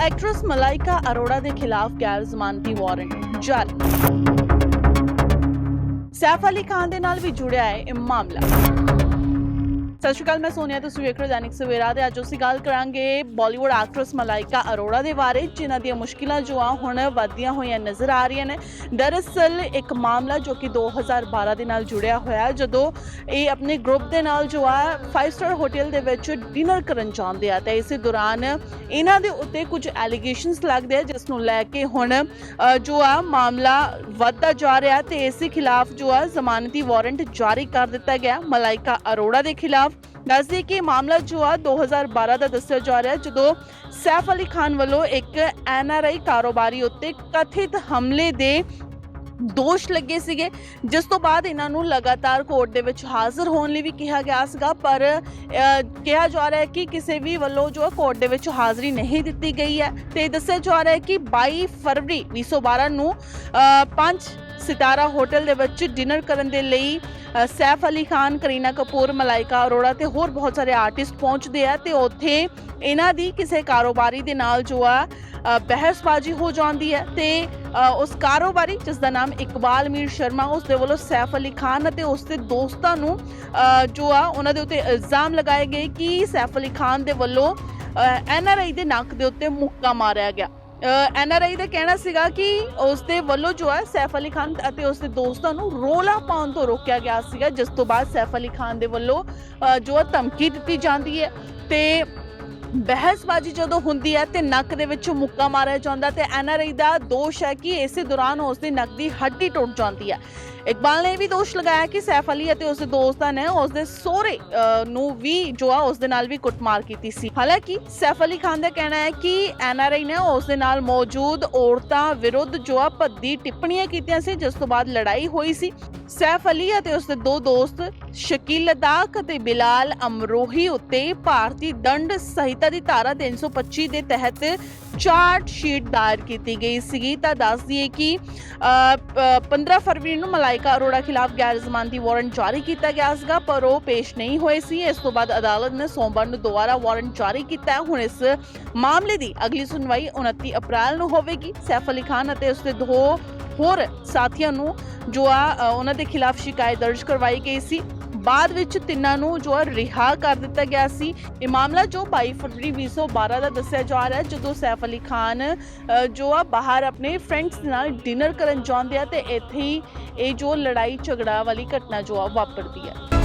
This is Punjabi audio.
ਐਕਟਰੈਸ ਮਲਾਈਕਾ ਅਰੋੜਾ ਦੇ ਖਿਲਾਫ ਗੈਰ ਜ਼ਮਾਨਤੀ ਵਾਰੰਟ ਜਾਰੀ। ਸੈਫ ਅਲੀ ਖਾਨ ਦੇ ਨਾਲ ਵੀ ਜੁੜਿਆ ਹੈ ਇਹ ਮਾਮਲਾ। ਸਤਿ ਸ਼੍ਰੀ ਅਕਾਲ, ਮੈਂ ਸੋਨੀਆ, ਤੁਸੀਂ ਵੇਖ ਰਹੇ ਹੋ ਦੈਨਿਕ ਸਵੇਰਾ ਤੇ ਅੱਜ ਅਸੀਂ ਗੱਲ ਕਰਾਂਗੇ ਬਾਲੀਵੁੱਡ ਐਕਟਰੈਸ ਮਲਾਈਕਾ ਅਰੋੜਾ ਦੇ ਬਾਰੇ, ਜਿਨ੍ਹਾਂ ਦੀਆਂ ਮੁਸ਼ਕਿਲਾਂ ਜੋ ਆ ਹੁਣ ਵਧਦੀਆਂ ਹੋਈਆਂ ਨਜ਼ਰ ਆ ਰਹੀਆਂ ਨੇ। ਦਰਅਸਲ ਇੱਕ ਮਾਮਲਾ ਜੋ ਕਿ 2012 ਦੇ ਨਾਲ ਜੁੜਿਆ ਹੋਇਆ ਜਦੋਂ ਇਹ ਆਪਣੇ ਗਰੁੱਪ ਦੇ ਨਾਲ ਜੋ ਆ 5 ਸਟਾਰ ਹੋਟਲ ਦੇ ਵਿੱਚ ਡਿਨਰ ਕਰਨ ਜਾਂਦੇ ਆ, ਤੇ ਇਸੇ ਦੌਰਾਨ ਇਹਨਾਂ ਦੇ ਉੱਤੇ ਕੁਝ ਐਲੀਗੇਸ਼ਨਸ ਲੱਗਦੇ ਆ, ਜਿਸ ਨੂੰ ਲੈ ਕੇ ਹੁਣ ਜੋ ਆ ਮਾਮਲਾ ਵੱਧਦਾ ਜਾ ਰਿਹਾ ਤੇ ਇਸੇ ਖਿਲਾਫ ਜੋ ਆ ਜ਼ਮਾਨਤੀ ਵਾਰੰਟ ਜਾਰੀ ਕਰ ਦਿੱਤਾ ਗਿਆ ਮਲਾਈਕਾ ਅਰੋੜਾ ਦੇ ਖਿਲਾਫ। ਦੱਸਦੇ ਕਿ ਮਾਮਲਾ ਜੋ ਆ 2012 ਦਾ ਦੱਸਿਆ ਜਾ ਰਿਹਾ ਜਦੋਂ ਸੈਫ ਅਲੀ ਖਾਨ ਵੱਲੋਂ ਇੱਕ ਐਨਆਰਆਈ ਕਾਰੋਬਾਰੀ ਉੱਤੇ ਕਥਿਤ ਹਮਲੇ ਦੇ ਦੋਸ਼ ਲੱਗੇ ਸੀਗੇ, ਜਿਸ ਤੋਂ ਬਾਅਦ ਇਹਨਾਂ ਨੂੰ ਲਗਾਤਾਰ ਕੋਰਟ ਦੇ ਵਿੱਚ ਹਾਜ਼ਰ ਹੋਣ ਲਈ ਵੀ ਕਿਹਾ ਗਿਆ ਸੀਗਾ, ਪਰ ਕਿਹਾ ਜਾ ਰਿਹਾ ਹੈ ਕਿ ਕਿਸੇ ਵੀ ਵੱਲੋਂ ਜੋ ਕੋਰਟ ਦੇ ਵਿੱਚ ਹਾਜ਼ਰੀ ਨਹੀਂ ਦਿੱਤੀ ਗਈ ਹੈ। ਤੇ ਦੱਸਿਆ ਜਾ ਰਿਹਾ ਹੈ ਕਿ 22 ਫਰਵਰੀ 2012 ਨੂੰ ਪੰਜ ਸਿਤਾਰਾ ਹੋਟਲ ਦੇ ਵਿੱਚ ਡਿਨਰ ਕਰਨ ਦੇ ਲਈ ਸੈਫ ਅਲੀ ਖਾਨ, ਕਰੀਨਾ ਕਪੂਰ ਮਲਾਈਕਾ ਅਰੋੜਾ ਤੇ ਹੋਰ ਬਹੁਤ ਸਾਰੇ ਆਰਟਿਸਟ ਪਹੁੰਚਦੇ ਆ ਤੇ ਉੱਥੇ ਇਹਨਾਂ ਦੀ ਕਿਸੇ ਕਾਰੋਬਾਰੀ ਦੇ ਨਾਲ ਜੋ ਆ ਬਹਿਸਬਾਜ਼ੀ ਹੋ ਜਾਂਦੀ ਹੈ ਤੇ ਉਸ ਕਾਰੋਬਾਰੀ, ਜਿਸ ਦਾ ਨਾਮ ਇਕਬਾਲ ਮੀਰ ਸ਼ਰਮਾ, ਉਸ ਦੇ ਵੱਲੋਂ ਸੈਫ ਅਲੀ ਖਾਨ ਅਤੇ ਉਸ ਦੇ ਦੋਸਤਾਂ ਨੂੰ ਜੋ ਆ, ਉਹਨਾਂ ਦੇ ਉੱਤੇ ਇਲਜ਼ਾਮ ਲਗਾਏ ਗਏ ਕਿ ਸੈਫ ਅਲੀ ਖਾਨ ਦੇ ਵੱਲੋਂ ਐਨਆਰਆਈ ਦੇ ਨੱਕ ਦੇ ਉੱਤੇ ਮੁੱਕਾ ਮਾਰਿਆ ਗਿਆ। ਐੱਨ ਆਰ ਆਈ ਦਾ ਕਹਿਣਾ ਸੀਗਾ ਕਿ ਉਸ ਦੇ ਵੱਲੋਂ ਜੋ ਹੈ ਸੈਫ ਅਲੀ ਖਾਨ ਅਤੇ ਉਸ ਦੇ ਦੋਸਤਾਂ ਨੂੰ ਰੋਲਾ ਪਾਉਣ ਤੋਂ ਰੋਕਿਆ ਗਿਆ ਸੀਗਾ। ਜਿਸ ਤੋਂ ਬਾਅਦ ਸੈਫ ਅਲੀ ਖਾਨ ਦੇ ਵੱਲੋਂ ਜੋ ਹੈ ਧਮਕੀ ਦਿੱਤੀ ਜਾਂਦੀ ਹੈ ਤੇ ਬਹਿਸਬਾਜ਼ੀ ਜਦੋਂ ਹੁੰਦੀ ਹੈ ਤੇ ਨੱਕ ਦੇ ਵਿੱਚ ਮੁੱਕਾ ਮਾਰਿਆ ਜਾਂਦਾ ਤੇ ਐਨਆਰਆਈ ਦਾ ਦੋਸ਼ ਹੈ ਕਿ ਇਸੇ ਦੌਰਾਨ ਉਸ ਦੀ ਨੱਕ ਦੀ ਹੱਡੀ ਟੁੱਟ ਜਾਂਦੀ ਹੈ। ਇਕਬਾਲ ਨੇ ਵੀ ਦੋਸ਼ ਲਗਾਇਆ ਕਿ ਸੈਫ ਅਲੀ ਅਤੇ ਉਸ ਦੇ ਦੋਸਤਾਂ ਨੇ ਉਸ ਦੇ ਸਹੁਰੇ ਨੂੰ ਵੀ ਜੋ ਆ ਉਸ ਦੇ ਨਾਲ ਵੀ ਕੁੱਟਮਾਰ ਕੀਤੀ ਸੀ। ਹਾਲਾਂਕਿ ਸੈਫ ਅਲੀ ਖਾਨ ਦਾ ਕਹਿਣਾ ਹੈ ਕਿ ਐਨਆਰਆਈ ਨੇ ਉਸ ਦੇ ਨਾਲ ਮੌਜੂਦ ਔਰਤਾਂ ਵਿਰੁੱਧ ਜੋ ਆ ਭੱਦੀ ਟਿੱਪਣੀਆਂ ਕੀਤੀਆਂ ਸੀ, ਜਿਸ ਤੋਂ ਬਾਅਦ ਲੜਾਈ ਹੋਈ ਸੀ। ਸੈਫ ਅਲੀ ਅਤੇ ਉਸ ਦੇ ਦੋ ਦੋਸਤ ਸ਼ਕੀਲ ਲਦਾਖ ਅਤੇ ਬਿਲਾਲ ਅਮਰੋਹੀ ਉੱਤੇ ਭਾਰਤੀ ਦੰਡ ਸਹਿਤ ਦੀ ਧਾਰਾ 325 ਦੇ ਤਹਿਤ ਚਾਰਟ ਸ਼ੀਟ ਦਾਇਰ ਕੀਤੀ ਗਈ ਸੀਗੀ। ਤਾਂ ਦੱਸ ਦਈਏ ਕਿ 15 ਫਰਵਰੀ ਨੂੰ ਮਲਾਈਕਾ ਅਰੋੜਾ ਖਿਲਾਫ ਗੈਰ ਜ਼ਮਾਨਤੀ ਵਾਰੰਟ ਜਾਰੀ ਕੀਤਾ ਗਿਆ ਸੀਗਾ, ਪਰ ਉਹ ਪੇਸ਼ ਨਹੀਂ ਹੋਏ ਸੀ। ਇਸ ਤੋਂ ਬਾਅਦ ਅਦਾਲਤ ਨੇ ਸੋਮਵਾਰ ਨੂੰ ਦੁਬਾਰਾ ਵਾਰੰਟ ਜਾਰੀ ਕੀਤਾ। ਹੁਣ ਇਸ ਮਾਮਲੇ ਦੀ ਅਗਲੀ ਸੁਣਵਾਈ 29 ਅਪ੍ਰੈਲ ਨੂੰ ਹੋਵੇਗੀ। ਸੈਫ ਅਲੀ ਖਾਨ ਅਤੇ ਉਸਦੇ ਦੋ ਹੋਰ ਸਾਥੀਆਂ ਨੂੰ ਜੋ ਆ ਉਹਨਾਂ ਦੇ ਖਿਲਾਫ ਸ਼ਿਕਾਇਤ ਦਰਜ ਕਰਵਾਈ ਗਈ ਸੀ। ਬਾਅਦ ਵਿੱਚ ਤਿੰਨਾਂ ਨੂੰ ਜੋ ਆ ਰਿਹਾ ਕਰ ਦਿੱਤਾ ਗਿਆ ਸੀ। ਇਹ ਮਾਮਲਾ ਜੋ 22 ਫਰਵਰੀ 2012 ਦਾ ਦੱਸਿਆ ਜਾ ਰਿਹਾ ਹੈ, ਜਦੋਂ ਸੈਫ ਅਲੀ ਖਾਨ ਜੋ ਆ ਬਾਹਰ ਆਪਣੇ ਫਰੈਂਡਸ ਨਾਲ ਡਿਨਰ ਕਰਨ ਜਾਂਦੇ ਆ ਤੇ ਇੱਥੇ ਹੀ ਇਹ ਜੋ ਲੜਾਈ ਝਗੜਾ ਵਾਲੀ ਘਟਨਾ ਜੋ ਆ ਵਾਪਰਦੀ ਹੈ